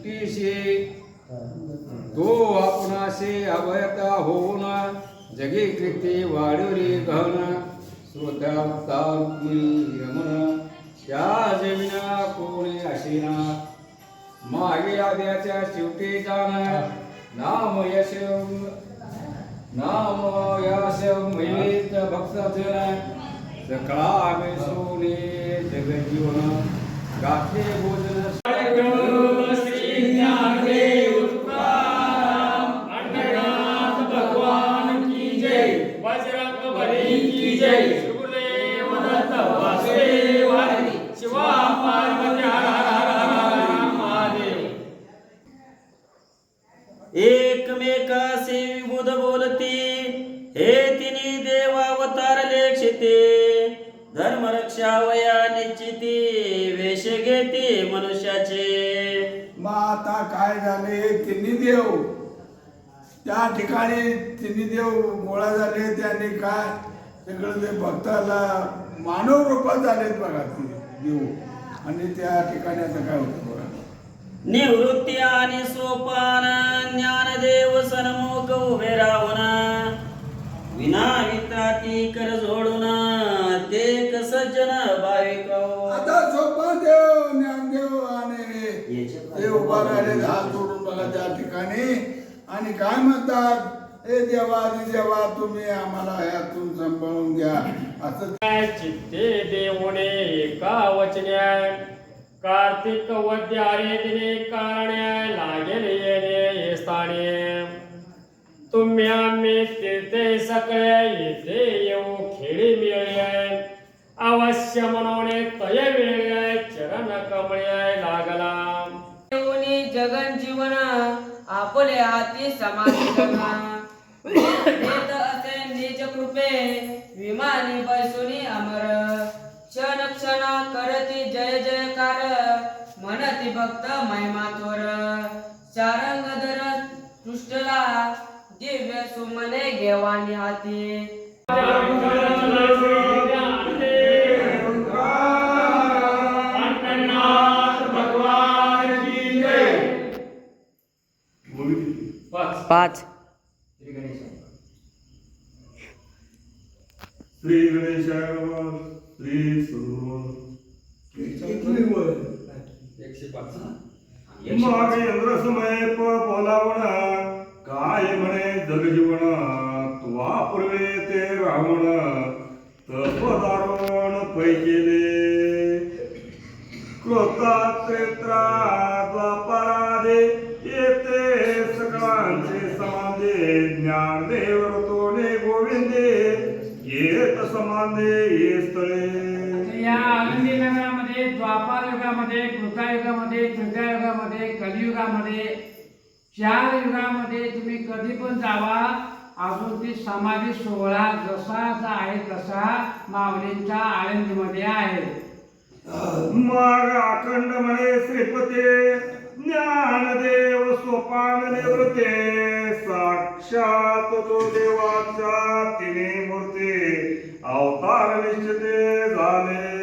सृष्टीशी तो आपणासे अभयता होऊन जगे कृती वाढवली गहन श्रोत्या यमुन त्या जमिना कोणी अशिना। मागे आद्याच्या शेवटी जाण नाम यश नाम यश मिळित भक्त जन सकळा सोने जगजीवन गाथे भोजन एकमेकासे विबुध बोलती हे तिन्ही देवावतार लेखिते धर्म वया निश्चिती वेश घेते मनुष्याचे. मग आता काय झाले? तिन्ही देव. त्या ठिकाणी तिन्ही देव गोळा झाले त्यांनी काय? सगळं ते भक्ताला मानव रूपात झालेत बघा ते देव. आणि त्या ठिकाणी आता काय होतं बघा? निवृत्ती आणि सोपान ज्ञानदेव सन्मुख उभे राहून. विना वित्राती कर जोडून ते सज्जन भाविक? आता सोपा देव ज्ञानदेव आणि ते उभा राहिले हात जोडून बघा त्या ठिकाणी. आणि काय म्हणतात? हे देवा देवा तुम्ही आम्हाला ह्यातून सांभाळून घ्या. असं चित्ते देवणे एका वचन्या कार्तिक वद्य हरे दिने कारण्या लागेल येणे हे स्थाने. तुम्ही आम्ही तीर्थे सकळे येथे येऊ खेळी मिळले अवश्य मनवणे तय वेळ चरण कमळे लागला. जगन जीवन आपले हाती समाधी जय जयकार म्हणती भक्त महिमा थोर शारंगधर सृष्टला दिव्य सुमने घेवानी हाती भगवान की जय पाच. श्री गणेशाय नमः. श्री किती? मागेंद्र समय बोलावण काय म्हणे जगजीवन तुवा पूर्वे ते रावण तपदारोण पै केले क्रोधा त्रेत्रा द्वापरादे येते सकळांचे समांदे ज्ञानदेव ऋतोने गोविंदे येत समांदे द्वापार युगामध्ये कृतायुगामध्ये युगामध्ये कलियुगामध्ये चार युगामध्ये तुम्ही कधी पण जावा अजून ती समाधी सोहळा जसाचा आहे तसा माऊलींच्या आळंदीमध्ये आहे. मग अखंड म्हणे श्रीपते ज्ञानदेव सोपान निवृत्ते साक्षात तो देवाच्या तिने मूर्ती अवतार निश्चिते झाले.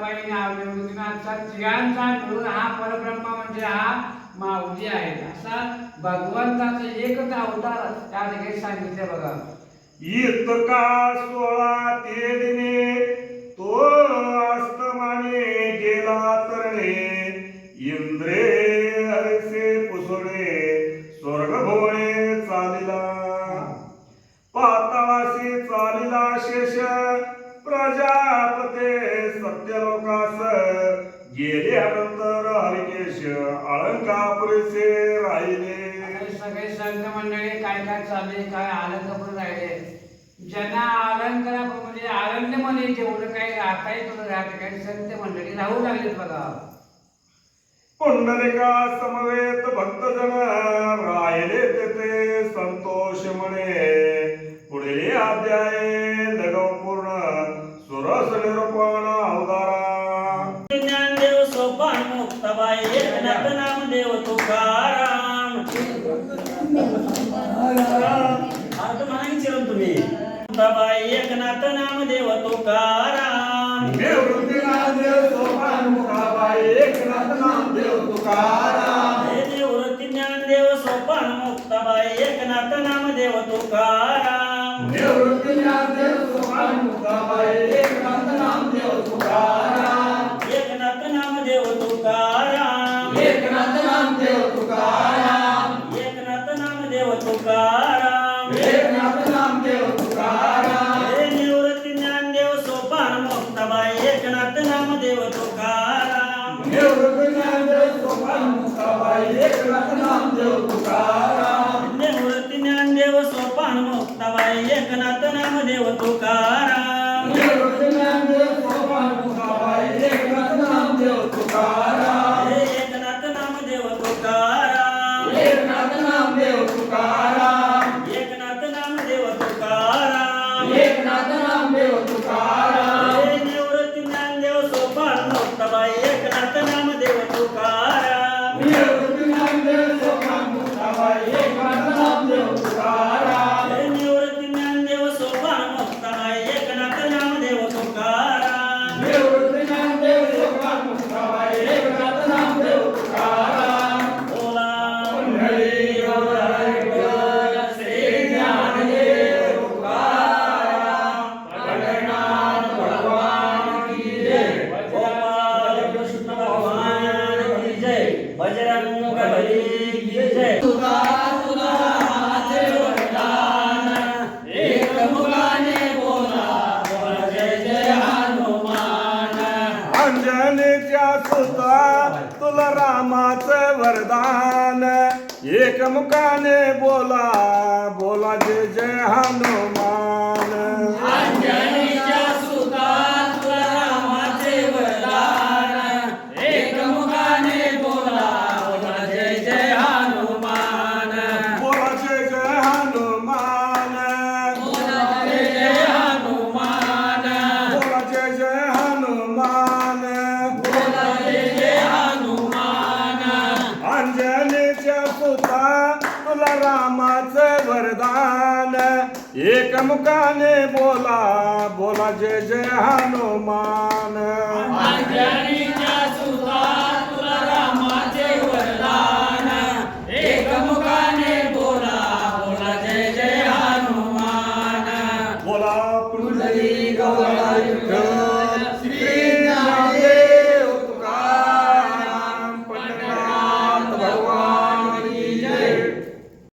मुक्तिदेव मुक्ताबाई नावदेवनाथचा तिघांचा मिळून हा परब्रह्म म्हणजे हा माऊली आहे. असा भगवंताचा एकच अवतार त्या ठिकाणी सांगितले बघा. इतका सोळा ते दिने तो अस्तमाने गेला तरणे. इंद्रे हरसे पुसणे स्वर्ग भुवने चालिला. पाताळाशी चालिला शेष प्रजापते. सत्यलोकास गेल्यानंतर हरिकेश अलंकापुरीचे राहिले. सगळे संत मंडळी काय काय चालले काय आनंद करून राहिले. ज्यांना अलंकारा म्हणजे आनंदमध्ये जेवढं काही राहता येत होतं त्या ठिकाणी संत मंडळी राहू लागलेत बघा. पुंडलिका समवेत भक्तजन राहिले तेथे संतोष म्हणे. पुढे अध्याय बाबा एकनाथ नामदेव तुकाराम. निवृत्तीनाथ देव सोपान मुखाबाई एकनाथ नाम देव तुकाराम हे निवृत्ती ज्ञानदेव सोपान मुक्ताबाई एकनाथ नामदेव तुकाराम. निवृत्ती ज्ञानदेव सोपान एकनाथ तुकाराम. निवृत्ती ज्ञानदेव सोपान मुक्ताबाई एकनाथ नामदेव तुकाराम. एकनाथ नामदेव तुकाराम. एकनाथ नामदेव तुकाराम. एकनाथ नामदेव तुकाराम. एकनाथ नामदेव तुकाराम. वरदान एकमुखाने बोला बोला जय जय हनुमान. रामाचं वरदान. एकमुखाने बोला बोला जय जय हनुमान. अंजनीच्या